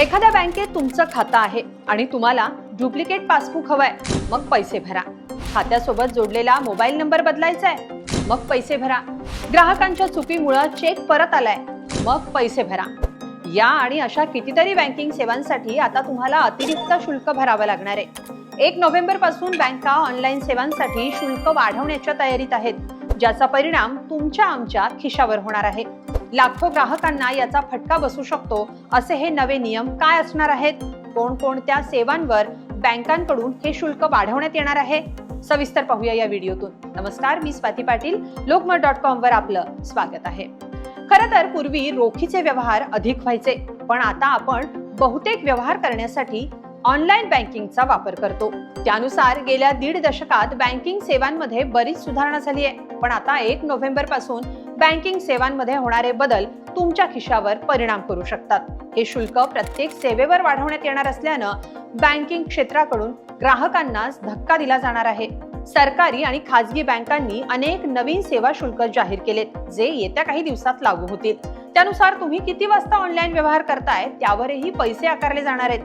एखाद्या बँकेत तुमचं खातं आहे आणि तुम्हाला डुप्लिकेट पासबुक हवंय मग पैसे भरा. खात्यासोबत जोडलेला मोबाईल नंबर बदलायचा आहे मग पैसे भरा. ग्राहकांच्या चुकीमुळं चेक परत आलाय मग पैसे भरा. या आणि अशा कितीतरी बँकिंग सेवांसाठी आता तुम्हाला अतिरिक्त शुल्क भरावं लागणार आहे. एक नोव्हेंबरपासून बँका ऑनलाईन सेवांसाठी शुल्क वाढवण्याच्या तयारीत आहेत ज्याचा परिणाम तुमच्या आमच्या खिशावर होणार आहे. लाखो ग्राहकांना याचा फटका बसू शकतो. असे हे नवे नियम काय असणार आहेत? कोणकोणत्या सेवांवर बँकांकडून हे शुल्क वाढवण्यात येणार आहे? सविस्तर पाहूया या व्हिडिओतून. नमस्कार मी स्वाती पाटील. लोकमत डॉट कॉम वर आपलं स्वागत आहे. खरं तर पूर्वी रोखीचे व्यवहार अधिक व्हायचे पण आता आपण बहुतेक व्यवहार करण्यासाठी ऑनलाईन बँकिंगचा वापर करतो. त्यानुसार गेल्या दीड दशकात बँकिंग सेवांमध्ये बरीच सुधारणा झाली आहे. पण आता एक नोव्हेंबरपासून बँकिंग सेवांमध्ये होणारे बदल तुमच्या खिशावर परिणाम करू शकतात. हे शुल्क प्रत्येक सेवेवर वाढवण्यात येणार असल्यानं बँकिंग क्षेत्राकडून ग्राहकांनाच धक्का दिला जाणार आहे. सरकारी आणि खाजगी बँकांनी अनेक नवीन सेवा शुल्क जाहीर केलेत जे येत्या काही दिवसात लागू होतील. त्यानुसार तुम्ही किती वाजता ऑनलाईन व्यवहार करताय त्यावरही पैसे आकारले जाणार आहेत.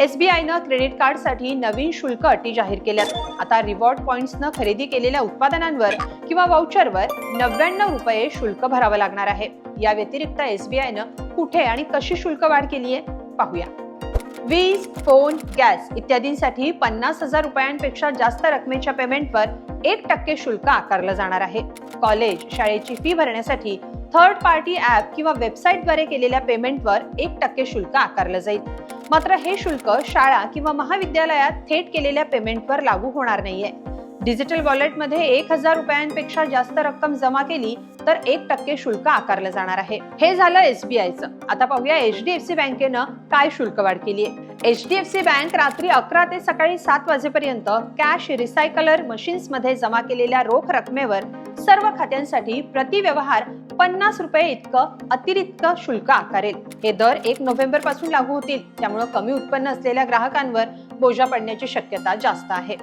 एसबीआयनं क्रेडिट कार्डसाठी नवीन शुल्क अटी जाहीर केल्यात. आता रिवॉर्ड पॉईंट्सनं खरेदी केलेल्या उत्पादनांवर किंवा वाउचरवर नव्याण्णव रुपये शुल्क भरावं लागणार आहे. या व्यतिरिक्त एसबीआयनं कुठे आणि कशी शुल्क वाढ केली आहे पाहूया. वीज फोन गॅस इत्यादींसाठी पन्नास हजार रुपयांपेक्षा जास्त रकमेच्या पेमेंटवर एक टक्के शुल्क आकारलं जाणार आहे. कॉलेज शाळेची फी भरण्यासाठी थर्ड पार्टी ऍप किंवा वेबसाईटद्वारे केलेल्या पेमेंटवर एक टक्के शुल्क आकारलं जाईल. मात्र हे शुल्क शाळा किंवा महाविद्यालयात थेट केलेल्या पेमेंटवर लागू होणार नाहीये. डिजिटल वॉलेटमध्ये एक हजार रुपयांपेक्षा जास्त रक्कम जमा केली तर एक टक्के शुल्क आकारलं जाणार आहे. हे झालं एसबीआयचं आता पाहूया एच डी एफ सी बँकेनं काय शुल्क वाढ केली आहे H D F C bank रात्री अकरा ते सकाळी सात वाजेपर्यंत कॅश रिसायकलर मशीन्समध्ये जमा केलेल्या रोख रकमेवर सर्व खात्यांसाठी प्रति व्यवहार पन्नास रुपये इतकं अतिरिक्त शुल्क आकारेल. हे दर एक नोव्हेंबरपासून लागू होतील. त्यामुळे कमी उत्पन्न असलेल्या ग्राहकांवर बोजा पडण्याची शक्यता जास्त आहे.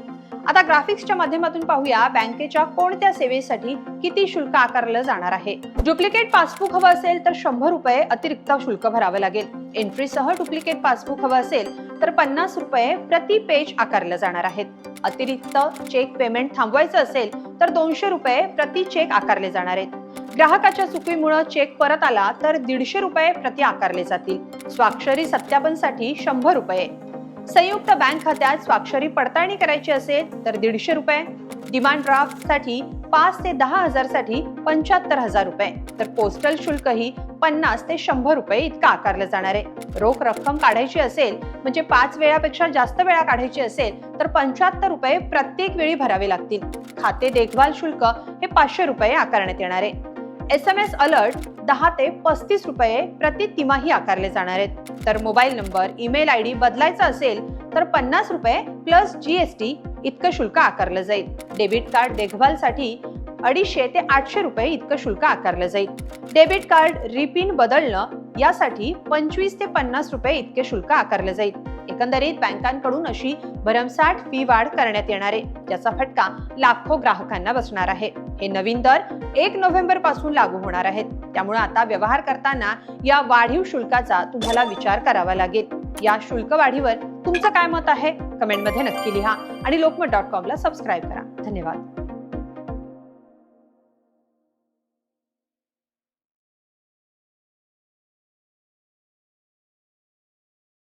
आता ग्राफिक्सच्या माध्यमातून पाहूया बँकेच्या कोणत्या सेवेसाठी किती शुल्क आकारलं जाणार आहे. डुप्लिकेट पासबुक हवं असेल तर शंभर रुपये अतिरिक्त शुल्क भरावं लागेल. एंट्रीसह डुप्लिकेट पासबुक हवं असेल तर पन्नास रुपये प्रति पेज आकारलं जाणार आहेत अतिरिक्त चेक पेमेंट थांबवायचं असेल तर दोनशे रुपये प्रति चेक आकारले जाणार आहेत. ग्राहकाच्या चुकीमुळे चेक परत आला तर दीडशे रुपये प्रति आकारले जातील. स्वाक्षरी सत्यापनसाठी शंभर रुपये. संयुक्त बँक खात्यात स्वाक्षरी पडताळणी करायची असेल तर दीडशे रुपये. डिमांड ड्राफ्टसाठी पाच ते दहा हजारसाठी पंच्याहत्तर हजार रुपये. तर पोस्टल शुल्कही पन्नास ते शंभर रुपये इतकं आकारलं जाणार आहे. रोख रक्कम काढायची असेल म्हणजे पाच वेळापेक्षा जास्त वेळा काढायची असेल तर पंच्याहत्तर रुपये प्रत्येक वेळी भरावे लागतील. खाते देखभाल शुल्क हे पाचशे रुपये आकारण्यात येणार आहे. एस एम एस अलर्ट दहा ते पस्तीस रुपये प्रति तिमाही आकारले जाणार आहेत. तर mobile number email I D बदलायचा असेल तर पन्नास रुपये प्लस जी एस टी इतकं शुल्क आकारलं जाईल. डेबिट कार्ड देखभालसाठी अडीचशे ते आठशे रुपये इतकं शुल्क आकारलं जाईल. डेबिट कार्ड रिपिन बदलणं यासाठी पंचवीस ते पन्नास रुपये इतके शुल्क आकारलं जाईल. एकंदरीत बँकांकडून अशी भरमसाठ फी वाढ करण्यात येणार आहे. ज्याचा फटका लाखो ग्राहकांना बसणार आहे. हे नवीन दर एक नोव्हेंबरपासून लागू होणार आहेत. त्यामुळे आता व्यवहार करताना या वाढीव शुल्काचा तुम्हाला विचार करावा लागेल. या शुल्क वाढीवर तुमचं काय मत आहे? कमेंटमध्ये नक्की लिहा आणि लोकमत डॉट कॉमला सबस्क्राईब करा. धन्यवाद.